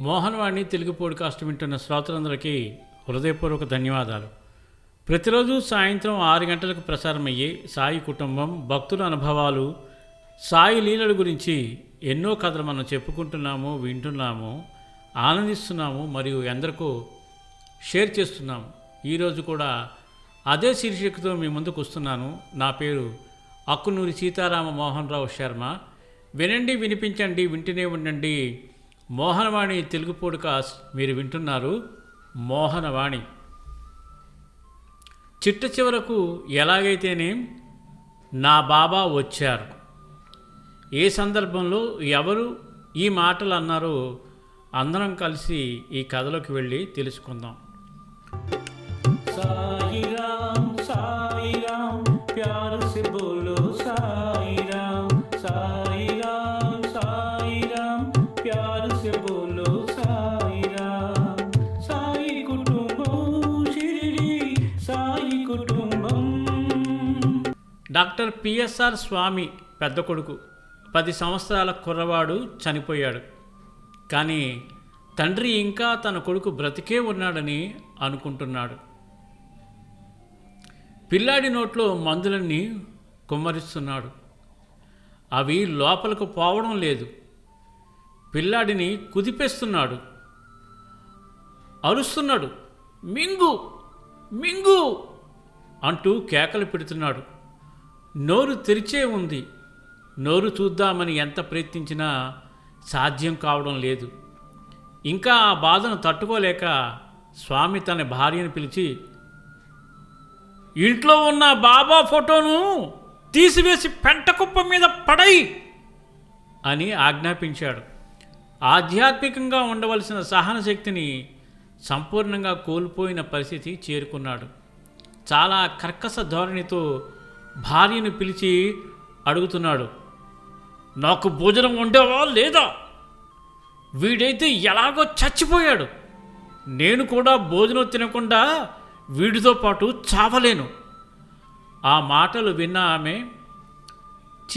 Mohan Vani Telugu podcast వింటున్న శ్రోతలందరికీ హృదయపూర్వక ధన్యవాదాలు. ప్రతిరోజు సాయంత్రం ఆరు గంటలకు ప్రసారమయ్యే సాయి కుటుంబం భక్తుల అనుభవాలు సాయి లీలల గురించి ఎన్నో కథలు మనం చెప్పుకుంటున్నాము వింటున్నాము ఆనందిస్తున్నాము మరియు ఎందరికో షేర్ చేస్తున్నాము. ఈరోజు కూడా అదే శీర్షికతో మీ ముందుకు వస్తున్నాను. నా పేరు అక్కునూరి సీతారామ మోహన్ రావు శర్మ. వినండి వినిపించండి వింటూనే ఉండండి. మోహనవాణి తెలుగు పోడ్కాస్ట్ మీరు వింటున్నారు మోహనవాణి. చిట్ట చివరకు ఎలాగైతేనే నా బాబా వచ్చారు. ఏ సందర్భంలో ఎవరు ఈ మాటలు అన్నారో అందరం కలిసి ఈ కథలోకి వెళ్ళి తెలుసుకుందాం. డాక్టర్ పిఎస్ఆర్ స్వామి పెద్ద కొడుకు. పది సంవత్సరాల కుర్రవాడు చనిపోయాడు. కానీ తండ్రి ఇంకా తన కొడుకు బ్రతికే ఉన్నాడని అనుకుంటున్నాడు. పిల్లాడి నోట్లో మందులన్నీ కుమ్మరిస్తున్నాడు. అవి లోపలకు పోవడం లేదు. పిల్లాడిని కుదిపేస్తున్నాడు. అరుస్తున్నాడు. మింగు! మింగు! అంటూ కేకలు పెడుతున్నాడు. నోరు తెరిచే ఉంది. నోరు చూద్దామని ఎంత ప్రయత్నించినా సాధ్యం కావడం లేదు. ఇంకా ఆ బాధను తట్టుకోలేక స్వామి తన భార్యను పిలిచి ఇంట్లో ఉన్న బాబా ఫోటోను తీసివేసి పెంటకుప్ప మీద పడై అని ఆజ్ఞాపించాడు. ఆధ్యాత్మికంగా ఉండవలసిన సహనశక్తిని సంపూర్ణంగా కోల్పోయిన పరిస్థితి చేరుకున్నాడు. చాలా కర్కశ ధోరణితో భార్యను పిలిచి అడుగుతున్నాడు నాకు భోజనం వండేవా లేదా? వీడైతే ఎలాగో చచ్చిపోయాడు. నేను కూడా భోజనం తినకుండా వీడితో పాటు చావలేను. ఆ మాటలు విన్న ఆమె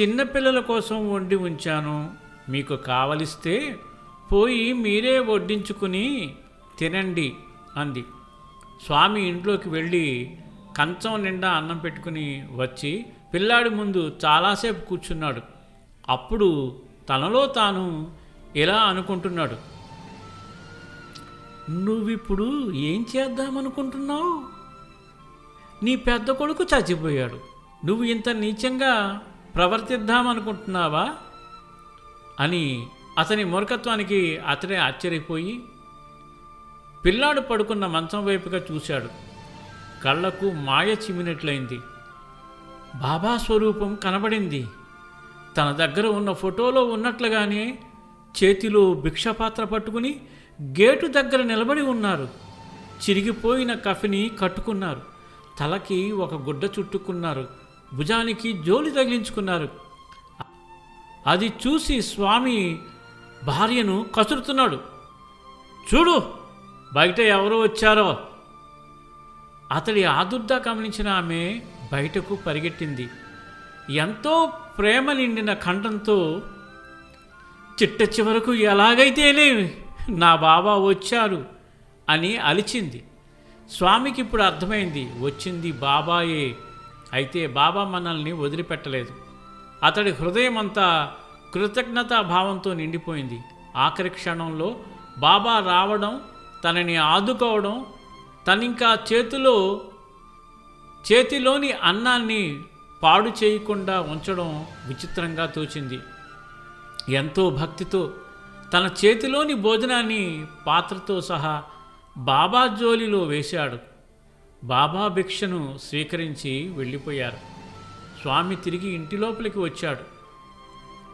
చిన్నపిల్లల కోసం వండి ఉంచాను. మీకు కావలిస్తే పోయి మీరే వడ్డించుకుని తినండి అంది. స్వామి ఇంట్లోకి వెళ్ళి కంచం నిండా అన్నం పెట్టుకుని వచ్చి పిల్లాడి ముందు చాలాసేపు కూర్చున్నాడు. అప్పుడు తనలో తాను ఇలా అనుకుంటున్నాడు. నువ్విప్పుడు ఏం చేద్దామనుకుంటున్నావు? నీ పెద్ద కొడుకు చచ్చిపోయాడు. నువ్వు ఇంత నీచంగా ప్రవర్తిద్దామనుకుంటున్నావా? అని అతని మూర్ఖత్వానికి అతడే ఆశ్చర్యపోయి పిల్లాడు పడుకున్న మంచం వైపుగా చూశాడు. కళ్ళకు మాయ చిమ్మినట్లయింది. బాబా స్వరూపం కనబడింది. తన దగ్గర ఉన్న ఫోటోలో ఉన్నట్లుగానే చేతిలో భిక్షపాత్ర పట్టుకుని గేటు దగ్గర నిలబడి ఉన్నారు. చిరిగిపోయిన కఫిని కట్టుకున్నారు. తలకి ఒక గుడ్డ చుట్టుకున్నారు. భుజానికి జోలి తగిలించుకున్నారు. అది చూసి స్వామి భార్యను కసురుతున్నాడు. చూడు బయట ఎవరో వచ్చారో అతడి ఆదుర్ద గమనించిన ఆమె బయటకు పరిగెట్టింది. ఎంతో ప్రేమ నిండిన ఖండంతో చిట్ట చివరకు ఎలాగైతేనే నా బాబా వచ్చారు అని అలిచింది. స్వామికి ఇప్పుడు అర్థమైంది వచ్చింది బాబాయే. అయితే బాబా మనల్ని వదిలిపెట్టలేదు. అతడి హృదయం అంతా కృతజ్ఞతా భావంతో నిండిపోయింది. ఆఖరి క్షణంలో బాబా రావడం తనని ఆదుకోవడం తనింకా చేతిలో చేతిలోని అన్నాన్ని పాడు చేయకుండా ఉంచడం విచిత్రంగా తోచింది. ఎంతో భక్తితో తన చేతిలోని భోజనాన్ని పాత్రతో సహా బాబా జోలిలో వేశాడు. బాబా భిక్షను స్వీకరించి వెళ్ళిపోయారు. స్వామి తిరిగి ఇంటి లోపలికి వచ్చాడు.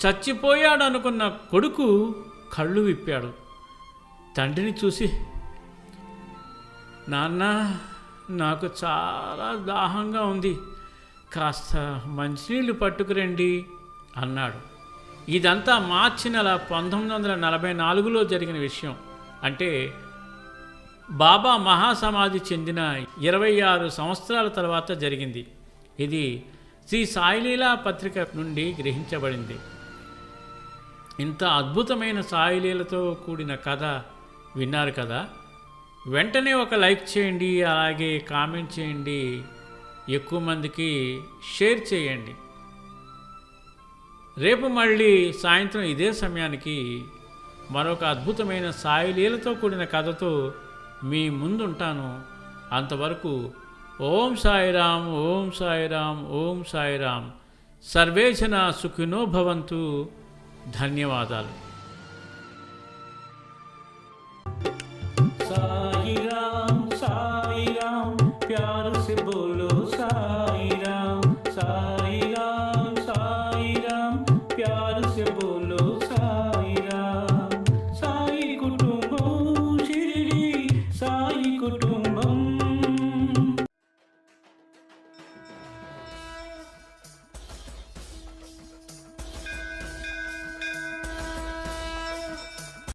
చచ్చిపోయాడు అనుకున్న కొడుకు కళ్ళు విప్పాడు. తండ్రిని చూసి నాన్న నాకు చాలా దాహంగా ఉంది. కాస్త మంచినీళ్ళు పట్టుకురండి అన్నాడు. ఇదంతా మార్చి నెల పంతొమ్మిది వందల నలభై నాలుగులో జరిగిన విషయం. అంటే బాబా మహాసమాధి చెందిన ఇరవై ఆరు సంవత్సరాల తర్వాత జరిగింది. ఇది శ్రీ సాయిలీలా పత్రిక నుండి గ్రహించబడింది. ఇంత అద్భుతమైన సాయిలీలతో కూడిన కథ విన్నారు కదా? వెంటనే ఒక లైక్ చేయండి అలాగే కామెంట్ చేయండి ఎక్కువ మందికి షేర్ చేయండి. రేపు మళ్ళీ సాయంత్రం ఇదే సమయానికి మరొక అద్భుతమైన సాయిలీలతో కూడిన కథతో మీ ముందుంటాను. అంతవరకు ఓం సాయిరాం ఓం సాయిరాం ఓం సాయిరాం సర్వేజన సుఖినో భవంతు. ధన్యవాదాలు.